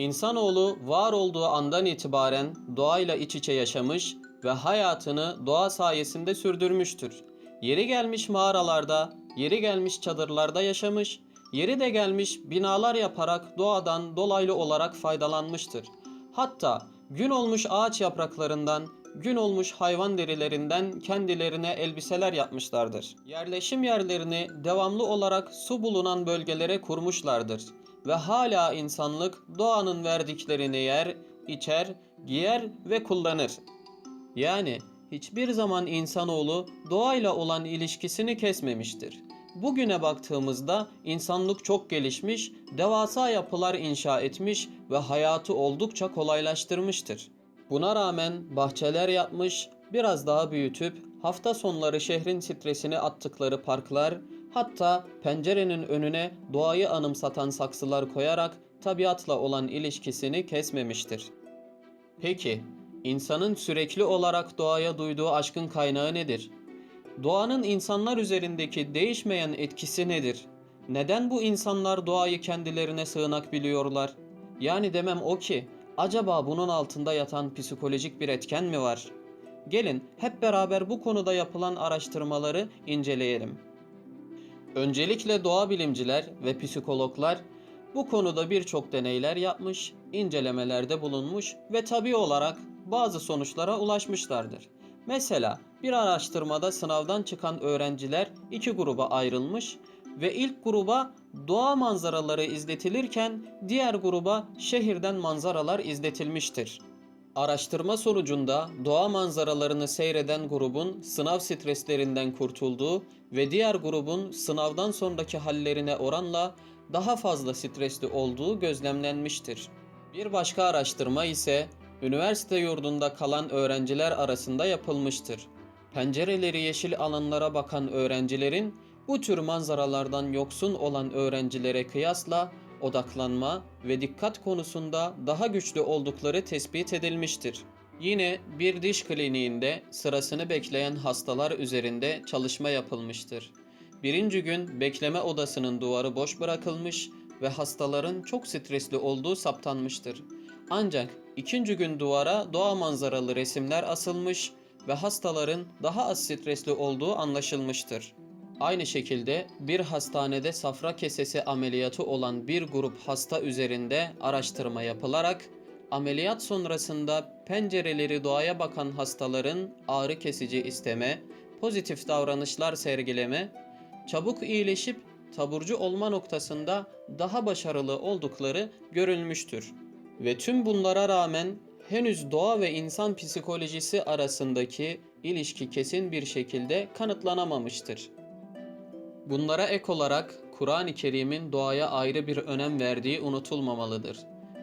İnsanoğlu var olduğu andan itibaren doğayla iç içe yaşamış ve hayatını doğa sayesinde sürdürmüştür. Yeri gelmiş mağaralarda, yeri gelmiş çadırlarda yaşamış, yeri de gelmiş binalar yaparak doğadan dolaylı olarak faydalanmıştır. Hatta gün olmuş ağaç yapraklarından, gün olmuş hayvan derilerinden kendilerine elbiseler yapmışlardır. Yerleşim yerlerini devamlı olarak su bulunan bölgelere kurmuşlardır ve hala insanlık doğanın verdiklerini yer, içer, giyer ve kullanır. Yani hiçbir zaman insanoğlu doğayla olan ilişkisini kesmemiştir. Bugüne baktığımızda insanlık çok gelişmiş, devasa yapılar inşa etmiş ve hayatı oldukça kolaylaştırmıştır. Buna rağmen bahçeler yapmış, biraz daha büyütüp hafta sonları şehrin stresini attıkları parklar, hatta pencerenin önüne doğayı anımsatan saksılar koyarak tabiatla olan ilişkisini kesmemiştir. Peki, insanın sürekli olarak doğaya duyduğu aşkın kaynağı nedir? Doğanın insanlar üzerindeki değişmeyen etkisi nedir? Neden bu insanlar doğayı kendilerine sığınak biliyorlar? Yani demem o ki, acaba bunun altında yatan psikolojik bir etken mi var? Gelin hep beraber bu konuda yapılan araştırmaları inceleyelim. Öncelikle doğa bilimciler ve psikologlar bu konuda birçok deneyler yapmış, incelemelerde bulunmuş ve tabi olarak bazı sonuçlara ulaşmışlardır. Mesela bir araştırmada sınavdan çıkan öğrenciler iki gruba ayrılmış ve ilk gruba doğa manzaraları izletilirken diğer gruba şehirden manzaralar izletilmiştir. Araştırma sonucunda doğa manzaralarını seyreden grubun sınav streslerinden kurtulduğu ve diğer grubun sınavdan sonraki hallerine oranla daha fazla stresli olduğu gözlemlenmiştir. Bir başka araştırma ise üniversite yurdunda kalan öğrenciler arasında yapılmıştır. Pencereleri yeşil alanlara bakan öğrencilerin bu tür manzaralardan yoksun olan öğrencilere kıyasla odaklanma ve dikkat konusunda daha güçlü oldukları tespit edilmiştir. Yine bir diş kliniğinde sırasını bekleyen hastalar üzerinde çalışma yapılmıştır. Birinci gün bekleme odasının duvarı boş bırakılmış ve hastaların çok stresli olduğu saptanmıştır. Ancak ikinci gün duvara doğa manzaralı resimler asılmış ve hastaların daha az stresli olduğu anlaşılmıştır. Aynı şekilde bir hastanede safra kesesi ameliyatı olan bir grup hasta üzerinde araştırma yapılarak ameliyat sonrasında pencereleri doğaya bakan hastaların ağrı kesici isteme, pozitif davranışlar sergileme, çabuk iyileşip taburcu olma noktasında daha başarılı oldukları görülmüştür. Ve tüm bunlara rağmen henüz doğa ve insan psikolojisi arasındaki ilişki kesin bir şekilde kanıtlanamamıştır. Bunlara ek olarak Kur'an-ı Kerim'in doğaya ayrı bir önem verdiği unutulmamalıdır.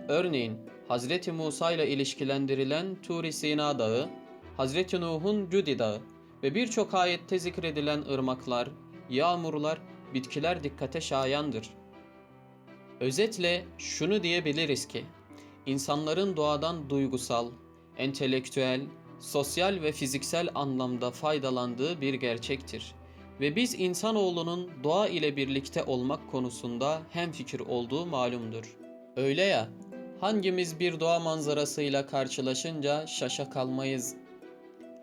Örneğin Hz. Musa ile ilişkilendirilen Turi Sina Dağı, Hz. Nuh'un Cudi Dağı ve birçok ayette zikredilen ırmaklar, yağmurlar, bitkiler dikkate şayandır. Özetle şunu diyebiliriz ki, insanların doğadan duygusal, entelektüel, sosyal ve fiziksel anlamda faydalandığı bir gerçektir. Ve biz insanoğlunun doğa ile birlikte olmak konusunda hemfikir olduğu malumdur. Öyle ya, hangimiz bir doğa manzarasıyla karşılaşınca şaşa kalmayız.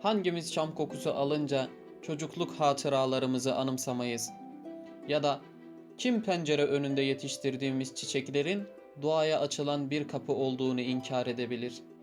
Hangimiz çam kokusu alınca çocukluk hatıralarımızı anımsamayız. Ya da kim pencere önünde yetiştirdiğimiz çiçeklerin doğaya açılan bir kapı olduğunu inkar edebilir?''